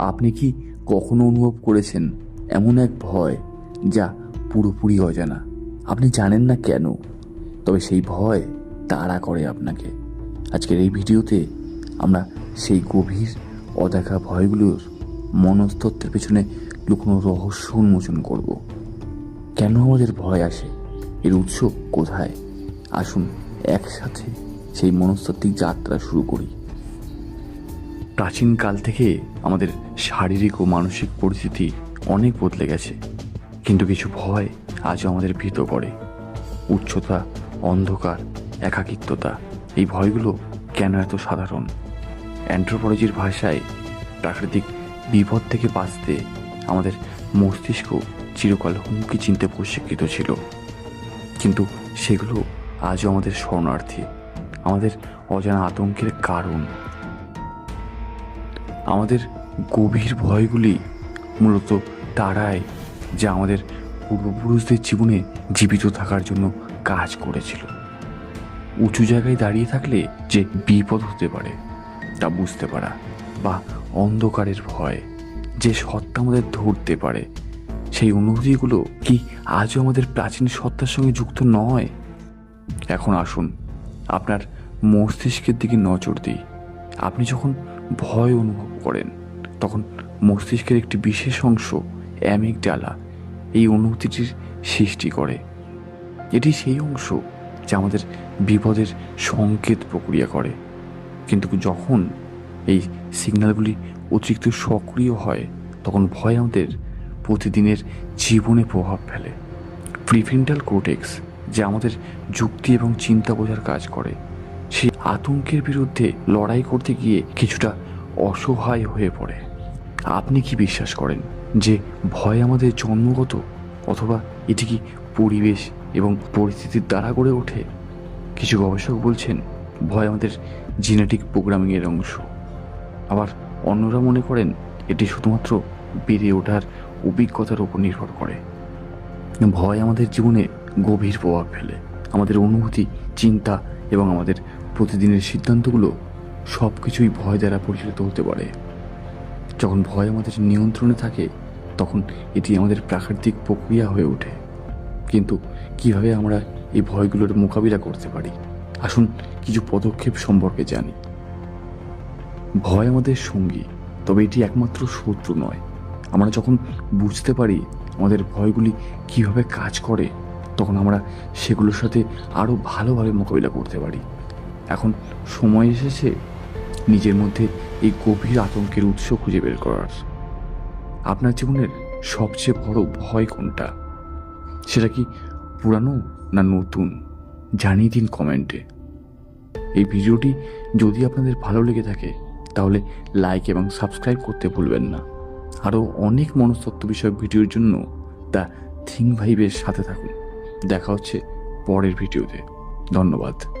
আপনি কি কখনো অনুভব করেছেন এমন এক ভয় যা পুরোপুরি অজানা? আপনি জানেন না কেন, তবে সেই ভয় তাড়া করে আপনাকে। আজকের এই ভিডিওতে আমরা সেই গভীর, অদেখা ভয়গুলোর মনস্তত্ত্বের পেছনে লুকোনো রহস্য উন্মোচন করব। কেন আমাদের ভয় আসে? এর উৎস কোথায়? আসুন একসাথে সেই মনস্তাত্ত্বিক যাত্রা শুরু করি। প্রাচীনকাল থেকে আমাদের শারীরিক ও মানসিক পরিস্থিতি অনেক বদলে গেছে। কিন্তু কিছু ভয় আজও আমাদের ভীত করে। উচ্চতা, অন্ধকার, একাকিত্বতা, এই ভয়গুলো কেন এত সাধারণ? অ্যান্থ্রোপোলজির ভাষায় প্রাকৃতিক বিপদ থেকে বাঁচতে আমাদের মস্তিষ্ক চিরকাল হুমকি চিনতে প্রশিক্ষিত ছিল। কিন্তু সেগুলো আজও আমাদের শরণার্থী, আমাদের অজানা আতঙ্কের কারণ। আমাদের গভীর ভয়গুলি মূলত তারাই যা আমাদের পূর্বপুরুষদের জীবনে জীবিত থাকার জন্য কাজ করেছিল। উঁচু জায়গায় দাঁড়িয়ে থাকলে যে বিপদ হতে পারে, তা বুঝতে পারা বা অন্ধকারের ভয় যে সত্তা আমাদের ধরতে পারে, সেই অনুভূতিগুলো কি আজও আমাদের প্রাচীন সত্তার সঙ্গে যুক্ত নয়? এখন আসুন, আপনার মস্তিষ্কের দিকে নজর দিই। আপনি যখন ভয় অনুভব করেন। তখন মস্তিষ্কের একটি বিশেষ অংশ অ্যামিগডালা এই অনুভূতিটির সৃষ্টি করে। এটি সেই অংশ যা আমাদের বিপদের সংকেত প্রক্রিয়া করে। কিন্তু যখন এই সিগন্যালগুলি অতিরিক্ত সক্রিয় হয়, তখন ভয় আমাদের প্রতিদিনের জীবনে প্রভাব ফেলে। প্রিফেন্টাল কোটেক্স যা আমাদের যুক্তি এবং চিন্তা বোঝার কাজ করে। সেই আতঙ্কের বিরুদ্ধে লড়াই করতে গিয়ে কিছুটা অসহায় হয়ে পড়ে। আপনি কি বিশ্বাস করেন যে ভয় আমাদের জন্মগত অথবা এটি কি পরিবেশ এবং পরিস্থিতির দ্বারা গড়ে ওঠে? কিছু গবেষক বলছেন, ভয় আমাদের জিনেটিক প্রোগ্রামিংয়ের অংশ। আবার অন্যরা মনে করেন, এটি শুধুমাত্র বেড়ে ওঠার অভিজ্ঞতার উপর নির্ভর করে। ভয় আমাদের জীবনে গভীর প্রভাব ফেলে। আমাদের অনুভূতি, চিন্তা এবং আমাদের প্রতিদিনের সিদ্ধান্তগুলো সব কিছুই ভয় দ্বারা পরিচালিত হতে পারে। যখন ভয় আমাদের নিয়ন্ত্রণে থাকে, তখন এটি আমাদের প্রাকৃতিক প্রক্রিয়া হয়ে ওঠে। কিন্তু কীভাবে আমরা এই ভয়গুলোর মোকাবিলা করতে পারি? আসুন কিছু পদক্ষেপ সম্পর্কে জানি। ভয় আমাদের সঙ্গী, তবে এটি একমাত্র শত্রু নয়। আমরা যখন বুঝতে পারি আমাদের ভয়গুলি কীভাবে কাজ করে, তখন আমরা সেগুলোর সাথে আরও ভালোভাবে মোকাবিলা করতে পারি। এখন সময় এসেছে নিজের মধ্যে এই গভীর আতঙ্কের উৎস খুঁজে বের করার। আপনার জীবনের সবচেয়ে বড় ভয় কোনটা? সেটা কি পুরানো না নতুন? জানিয়ে দিন কমেন্টে। এই ভিডিওটি যদি আপনাদের ভালো লেগে থাকে, তাহলে লাইক এবং সাবস্ক্রাইব করতে ভুলবেন না। আরও অনেক মনস্তত্ত্ব বিষয়ক ভিডিওর জন্য দ্য থিং ভাইবের সাথে থাকুন। দেখা হচ্ছে পরের ভিডিওতে। ধন্যবাদ।